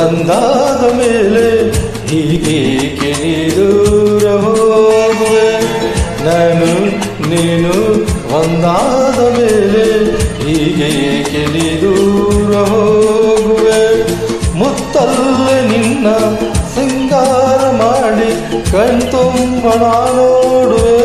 ಒಂದಾದ ಮೇಲೆ ಹೀಗೇಕೆ ದೂರ ಹೋಗುವೆ ನಾನು, ನೀನು ಒಂದಾದ ಮೇಲೆ ಹೀಗೇಕೆ ದೂರ ಹೋಗುವೆ ಮುತ್ತಲ್ಲೇ ನಿನ್ನ ಸಿಂಗಾರ ಮಾಡಿ ಕಣ್ತುಂಬ ನೋಡುವೆ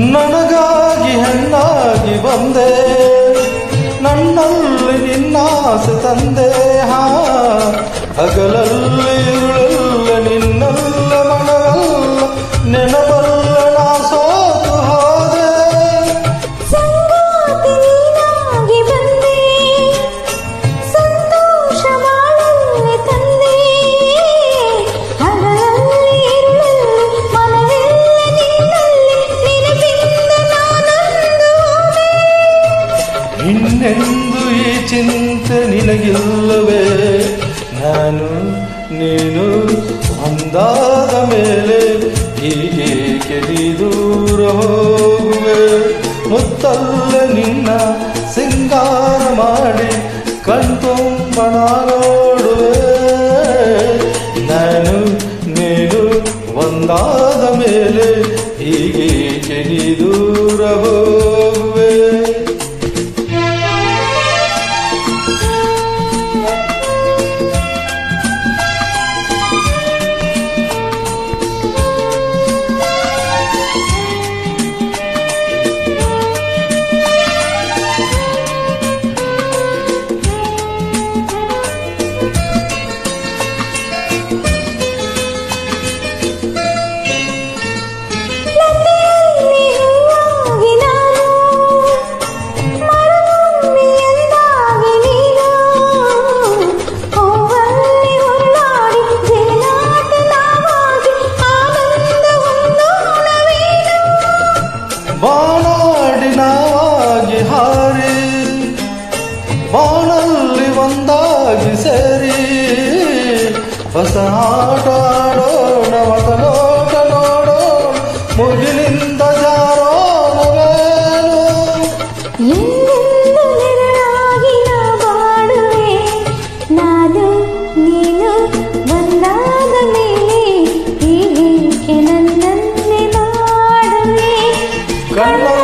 ನನಗಾಗಿ ಹೆಣ್ಣಾಗಿ ಬಂದೆ. ನನ್ನಲ್ಲಿ ನಿನ್ನಾಸೆ ತಂದೆ. ಹಾ ಹಗಲಲ್ಲಿ ಇನ್ನೆಂದು ಈ ಚಿಂತೆ ನಿನಗಿಲ್ಲವೇ? ನಾನು, ನೀನು ಅಂದಾದ ಮೇಲೆ ಹೀಗೆ ದೂರ ಹೋಗುವೆ? ಮುತ್ತಲ್ಲ ನಿನ್ನ ಸಿಂಗಾರ ಮಾಡಿ ಕಣ್ತುಂಬ ನೋಡುವೆ ನಾನು, ನೀನು ಒಂದಾದ ಮೇಲೆ ಹೀಗೆ ದೂರ ಹೋಗುವೆ? ಬಾಣಲ್ಲಿ ಒಂದಾಗಿ ಸೇರಿ ಹೊಸ ಆಟ ಆಡೋಣ ಹೊಸ ನೋಟ ನೋಡೋಣ ಮುಗಿಲಿಂದ ಜಾರೋಣವೇನು ಎಂದೆಂದು ನೆರಳಾಗಿ ನಾ ಬಾಳುವೆ. ನಾನು ನೀನು ಒಂದಾದ ಮೇಲೆ ಹೀಗೆ ನನ್ನನ್ನೇ ಮಾಡುವೆ. ಕಣ್ಣಲ್ಲೂ